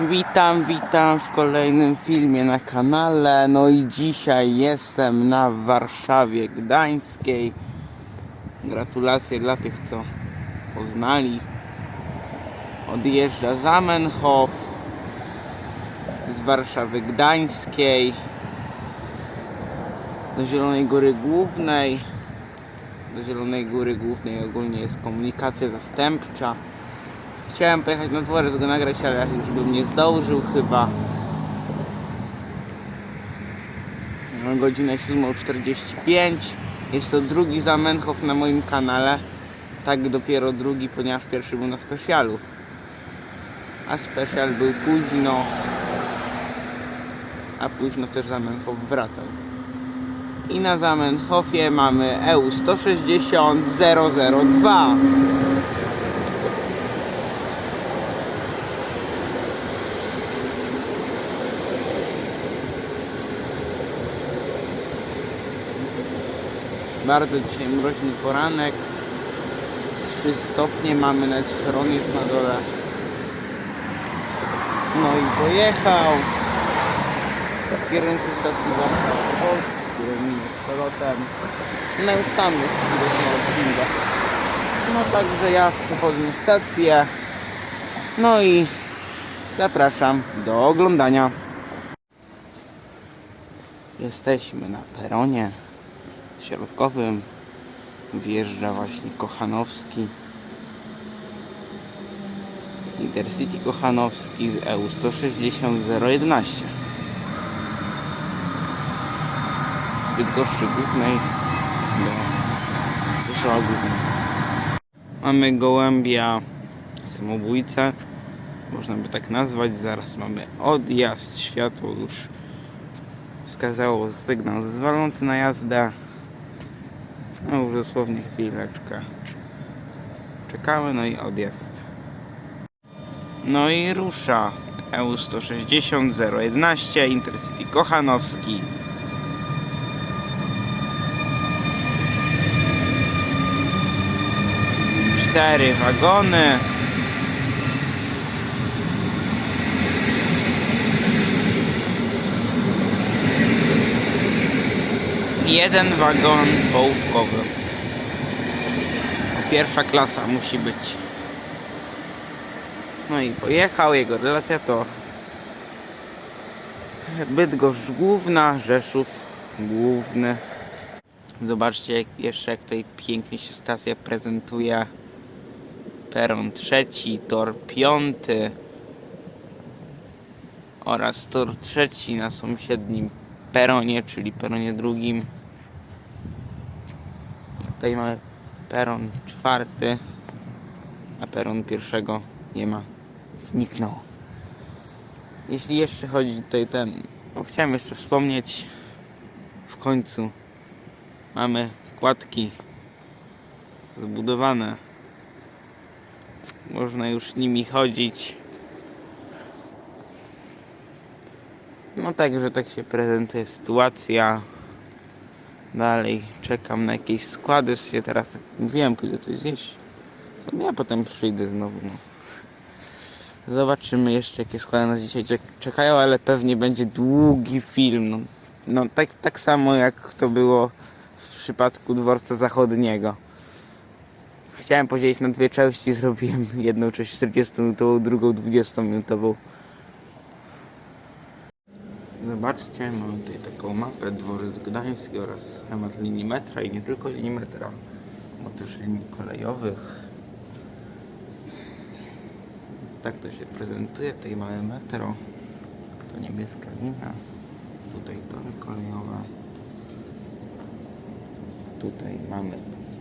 Witam, witam w kolejnym filmie na kanale. No i dzisiaj jestem na Warszawie Gdańskiej. Gratulacje dla tych, co poznali. Odjeżdża Zamenhof z Warszawy Gdańskiej do Zielonej Góry Głównej. Do Zielonej Góry Głównej ogólnie jest komunikacja zastępcza. Chciałem pojechać na dworzec go nagrać, ale już bym nie zdążył chyba. Godzinę 7.45. Jest to drugi Zamenhof na moim kanale. Tak dopiero drugi, ponieważ pierwszy był na specjalu. A specjal był późno. A późno też Zamenhof wracał. I na Zamenhofie mamy EU 160 002. Bardzo dzisiaj mroźny poranek. 3 stopnie mamy, nawet szron jest na dole. No i pojechał w kierunku stacji Warszawa Polski, który minie przelotem. No już tam jest. No także ja przechodzę stację. No i zapraszam do oglądania. Jesteśmy na peronie środkowym. Wjeżdża właśnie Kochanowski. Intercity Kochanowski z E EU 160 011. Z Bydgoszczy Głównej do Kościoła Głównego. Mamy gołębia samobójcę. Można by tak nazwać. Zaraz mamy odjazd. Światło już wskazało sygnał zezwalający na jazdę. No już dosłownie chwileczkę. Czekamy, no i odjazd. No i rusza EU 160 011 Intercity Kochanowski. Cztery wagony. Jeden wagon połówkowy. Pierwsza klasa musi być. No i pojechał. Jego relacja to Bydgoszcz główna, Rzeszów główny. Zobaczcie jeszcze jak tutaj pięknie się stacja prezentuje. Peron trzeci, tor piąty oraz tor trzeci na sąsiednim peronie, czyli peronie drugim. Tutaj mamy peron czwarty, a peron pierwszego nie ma. Zniknął. Jeśli jeszcze chodzi tutaj ten, no chciałem jeszcze wspomnieć, w końcu mamy kładki zbudowane. Można już nimi chodzić. No także tak się prezentuje sytuacja. Dalej czekam na jakieś składy. Się teraz tak wiem, kiedy to jest. To ja potem przyjdę znowu. No. Zobaczymy jeszcze jakie składy nas dzisiaj czek- czekają, ale pewnie będzie długi film. No, no tak, tak samo jak to było w przypadku dworca zachodniego. Chciałem podzielić na dwie części, zrobiłem jedną część 40 minutową, drugą 20 minutową. Zobaczcie, mamy tutaj taką mapę dworzec gdański oraz schemat linii metra i nie tylko linii metra, bo też linii kolejowych. Tak to się prezentuje, tutaj mamy metro, to niebieska linia, tutaj tory kolejowe, tutaj mamy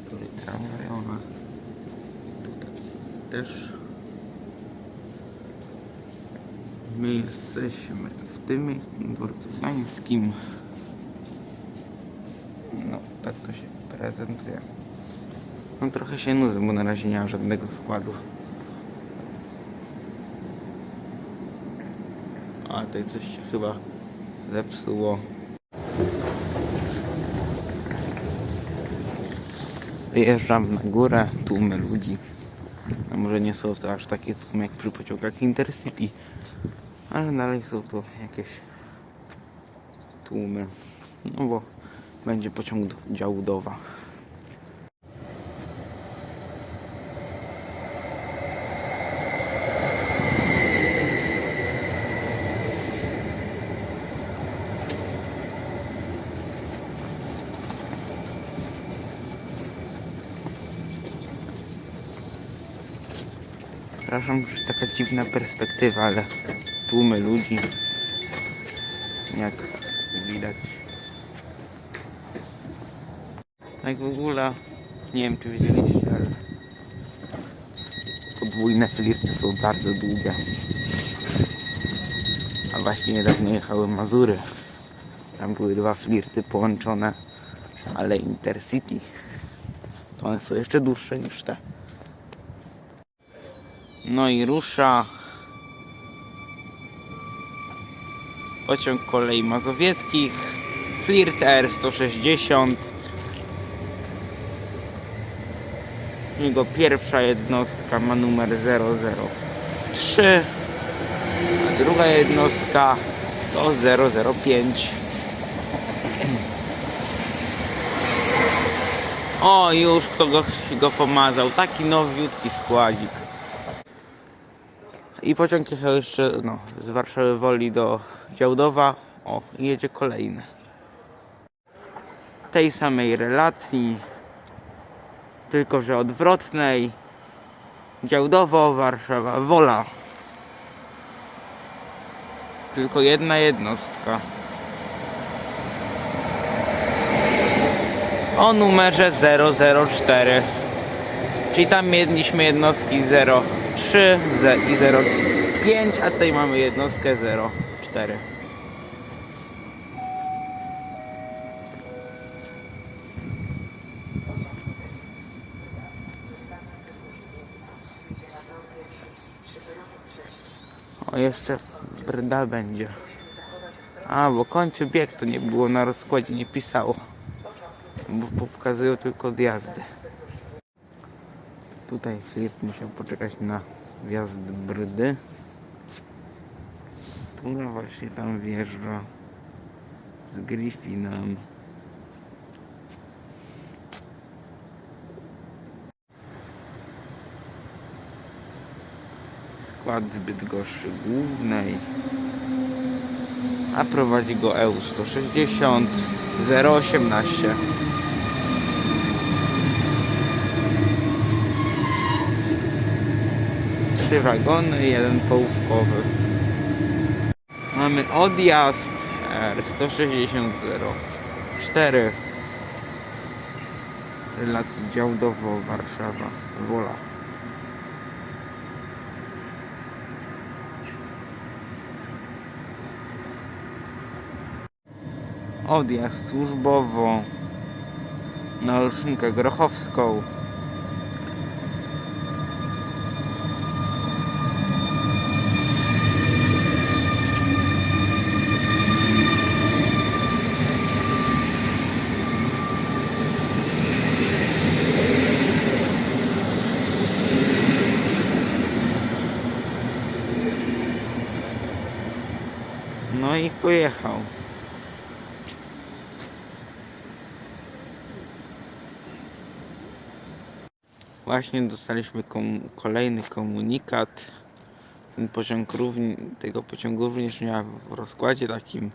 tory tramwajowe, tutaj też. My jesteśmy dworcu gdańskim. No, tak to się prezentuje. No trochę się nudzę, bo na razie nie mam żadnego składu. A tutaj coś się chyba zepsuło. Wyjeżdżam na górę, tłumy ludzi. A może nie są to aż takie tłumy jak przy pociągach Intercity. Ale dalej są tu jakieś tłumy. No bo będzie pociąg do Działdowa. Przepraszam, że taka dziwna perspektywa, ale tłumy ludzi, jak widać. Tak w ogóle, nie wiem czy wiedzieliście, ale podwójne flirty są bardzo długie. A właśnie niedawno jechały Mazury. Tam były dwa flirty połączone, ale Intercity. To one są jeszcze dłuższe niż te. No i rusza pociąg kolei mazowieckich Flirt Air 160 jego pierwsza jednostka ma numer 003 a druga jednostka to 005 o już kto go, go pomazał. Taki nowiutki składzik. I pociąg jechał jeszcze no, z Warszawy Woli do Działdowa. O, jedzie kolejny. Tej samej relacji, tylko że odwrotnej. Działdowo, Warszawa, Wola. Tylko jedna jednostka. O numerze 004. Czyli tam mieliśmy jednostki 03 ze- i 05, a tutaj mamy jednostkę 04. O, jeszcze brda będzie. A, bo kończy bieg, to nie było na rozkładzie, nie pisało. Bo pokazują tylko odjazdy. Tutaj flirt musiał poczekać na wjazd brdy. Pula właśnie tam wjeżdża z Griffinem. Skład z Bydgoszczy Głównej. A prowadzi go EU 160 018. trzy wagony, jeden połówkowy. Mamy odjazd R160 04 relacji Działdowo Warszawa Wola. Odjazd służbowo na Olszynkę Grochowską i pojechał. Właśnie dostaliśmy kolejny komunikat. Ten pociąg tego pociągu również nie ma w rozkładzie takim,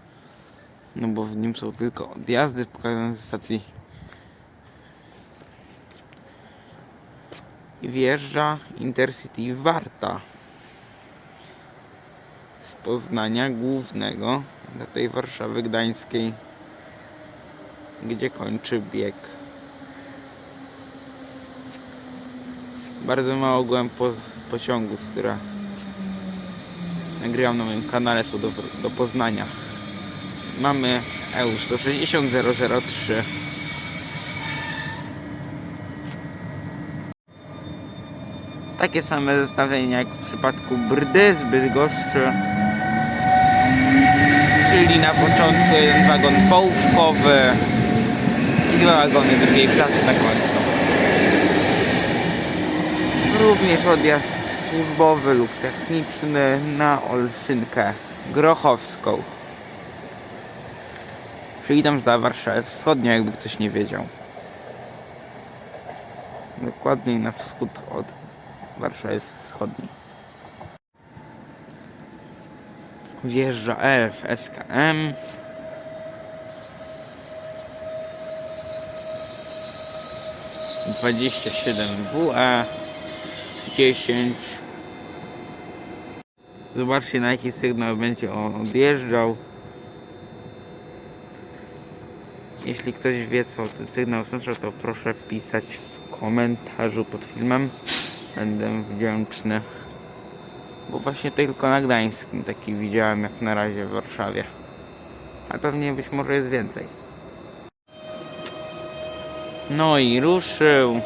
no bo w nim są tylko odjazdy pokazane ze stacji. I wjeżdża Intercity Warta Poznania Głównego do tej Warszawy Gdańskiej, gdzie kończy bieg. Bardzo mało głęb po, pociągów, które nagrywam na moim kanale są do, do Poznania. Mamy EU 160 003. Takie same zestawienie jak w przypadku Brdy z Bydgoszczy. Czyli na początku jeden wagon połówkowy i dwa wagony drugiej klasy na końcu. Również odjazd służbowy lub techniczny na Olszynkę Grochowską. Czyli tam za Warszawę Wschodnią, jakby ktoś nie wiedział. Dokładniej na wschód od Warszawy Wschodniej. Wjeżdża Elf SKM. Dwadzieścia siedem WE dziesięć. Zobaczcie na jaki sygnał będzie on odjeżdżał. Jeśli ktoś wie co ten sygnał oznacza, to proszę wpisać w komentarzu pod filmem. Będę wdzięczny. Bo właśnie tylko na Gdańskim taki widziałem jak na razie w Warszawie. A pewnie być może jest więcej. No i ruszył.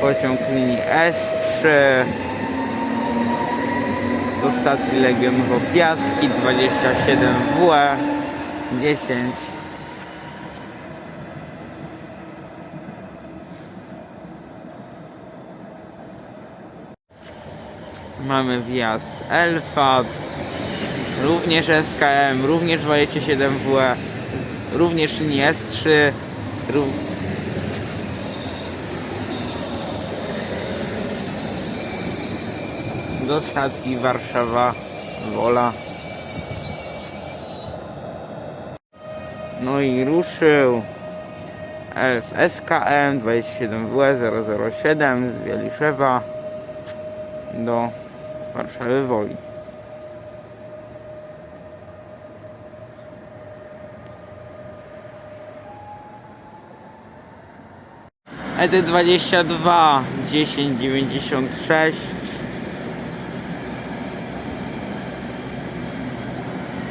Pociąg linii S3 do stacji Legionowo Piaski 27 WE 10 Mamy wjazd Elfa również SKM, również 27 WE również linii S3 rów- do stacji Warszawa Wola. No i ruszył. Z SKM 27W007 z Wieliszewa do Warszawy Woli. E ET22 1096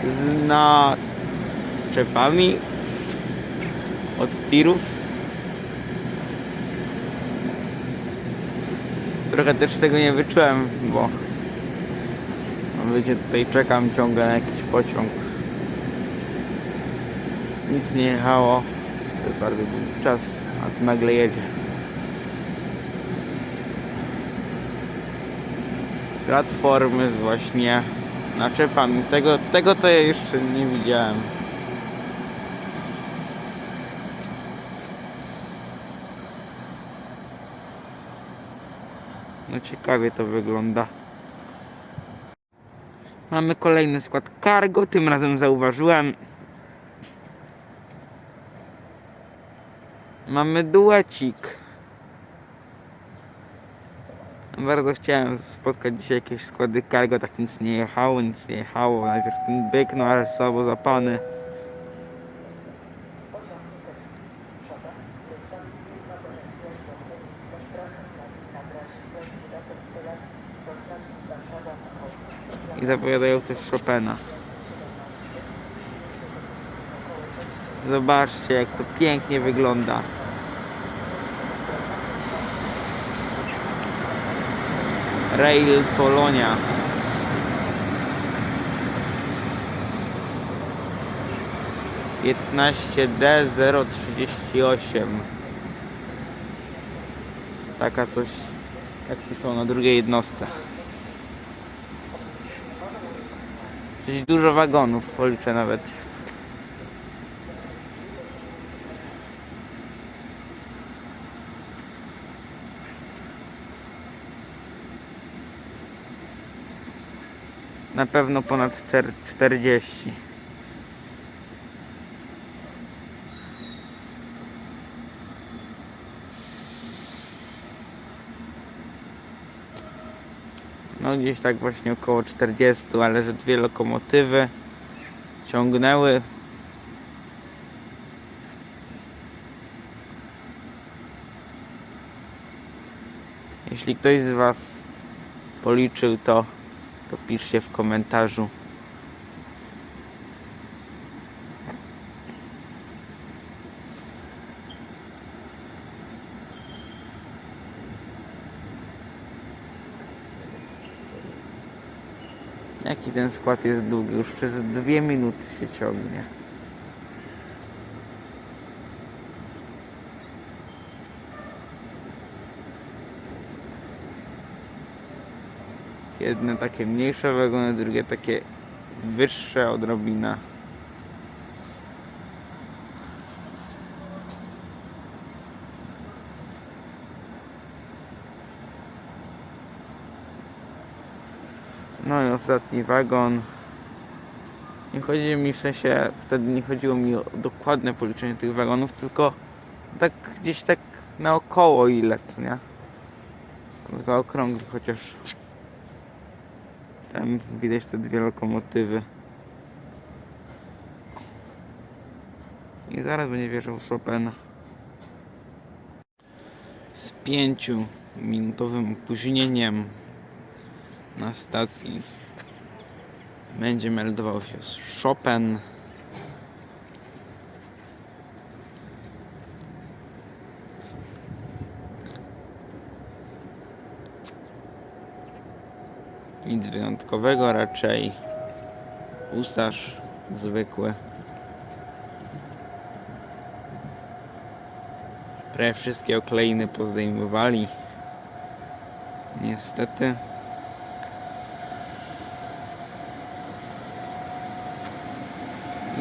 z naczepami od tirów. Trochę też tego nie wyczułem, bo no wiecie, tutaj czekam ciągle na jakiś pociąg. Nic nie jechało przez bardzo długi czas, a tu nagle jedzie. Platformy właśnie naczepami. Tego, tego to ja jeszcze nie widziałem. No ciekawie to wygląda. Mamy kolejny skład cargo, tym razem zauważyłem. Mamy duecik. Bardzo chciałem spotkać dzisiaj jakieś składy cargo, tak nic nie jechało, nic nie jechało. Najpierw ten byk, no ale słabo zapany. I zapowiadają też Chopina. Zobaczcie jak to pięknie wygląda. Rail Polonia. Piętnaście D 038 Taka coś jak są na drugiej jednostce. Czyli dużo wagonów policzę nawet. Na pewno ponad czter- 40. No gdzieś tak właśnie około 40, ale że dwie lokomotywy ciągnęły. Jeśli ktoś z Was policzył to, to piszcie w komentarzu. Jaki ten skład jest długi? Już przez dwie minuty się ciągnie. Jedne takie mniejsze wagony, drugie takie wyższe odrobina. Ostatni wagon. Nie chodzi mi w sensie, wtedy nie chodziło mi o dokładne policzenie tych wagonów, tylko tak gdzieś tak naokoło ile, co nie? Zaokrągli chociaż. Tam widać te dwie lokomotywy. I zaraz będzie wjeżdżał Chopin. Z pięciu minutowym opóźnieniem na stacji będzie meldował się Chopin. Nic wyjątkowego raczej. Ustarz zwykły. Prawie wszystkie okleiny pozdejmowali. Niestety.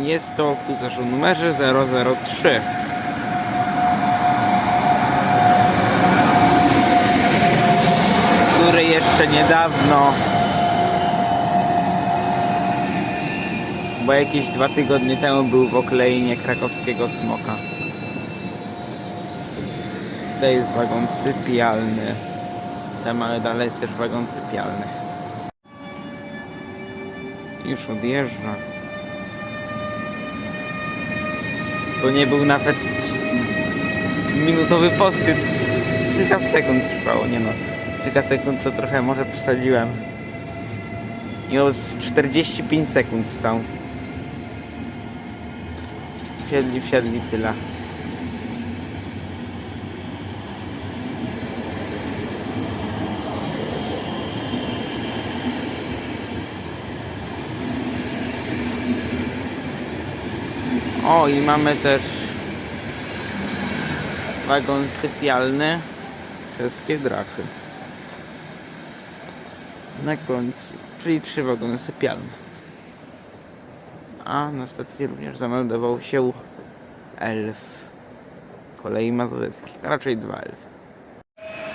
Jest to hucerz o numerze 003. Który jeszcze niedawno, bo jakieś dwa tygodnie temu był w okleinie krakowskiego smoka. To jest wagon sypialny. Tam mamy dalej też wagon sypialny. Już odjeżdża. To nie był nawet minutowy postyt. Kilka sekund trwało, nie no. Kilka sekund to trochę może przesadziłem. Z 45 sekund stał. Wsiedli, wsiedli, tyle. O, i mamy też wagon sypialny czeskie drachy. Na końcu, czyli trzy wagony sypialne. A na stacji również zameldował się elf kolei mazowieckiej, a raczej dwa elfy.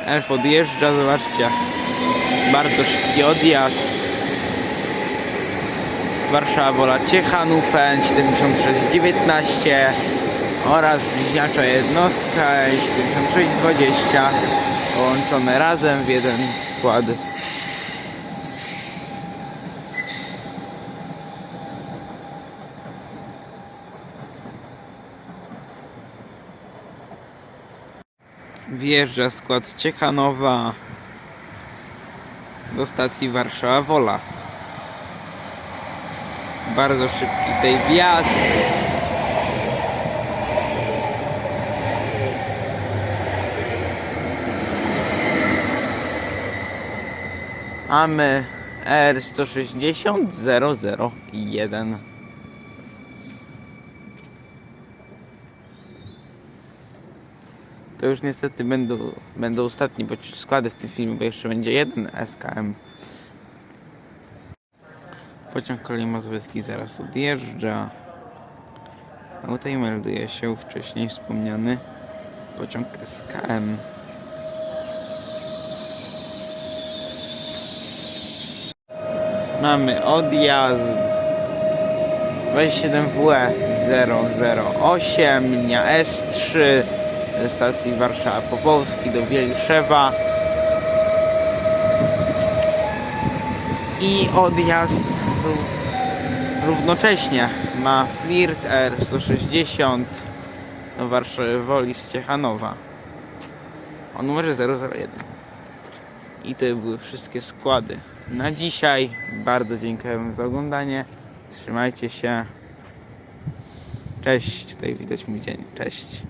Elf odjeżdża, zobaczcie. Bardzo szybki odjazd. Warszawa Wola Ciechanów N7619 oraz bliźniacza jednostka N7620 połączone razem w jeden skład. Wjeżdża skład z Ciechanowa do stacji Warszawa Wola bardzo szybki tej wjazd. Mamy R160 001. To już niestety będą, będą ostatnie składy w tym filmie, bo jeszcze będzie jeden SKM. Pociąg kolei mazowiecki zaraz odjeżdża. A tutaj melduje się wcześniej wspomniany pociąg SKM. Mamy odjazd 27WE 008, linia S3 ze stacji Warszawa Powolski do Wieliszewa. i odjazd równocześnie. Ma Flirt R160 do Warszawy Woli z Ciechanowa. O numerze 001 i to były wszystkie składy. Na dzisiaj bardzo dziękuję za oglądanie. Trzymajcie się. Cześć tutaj widać mój dzień. Cześć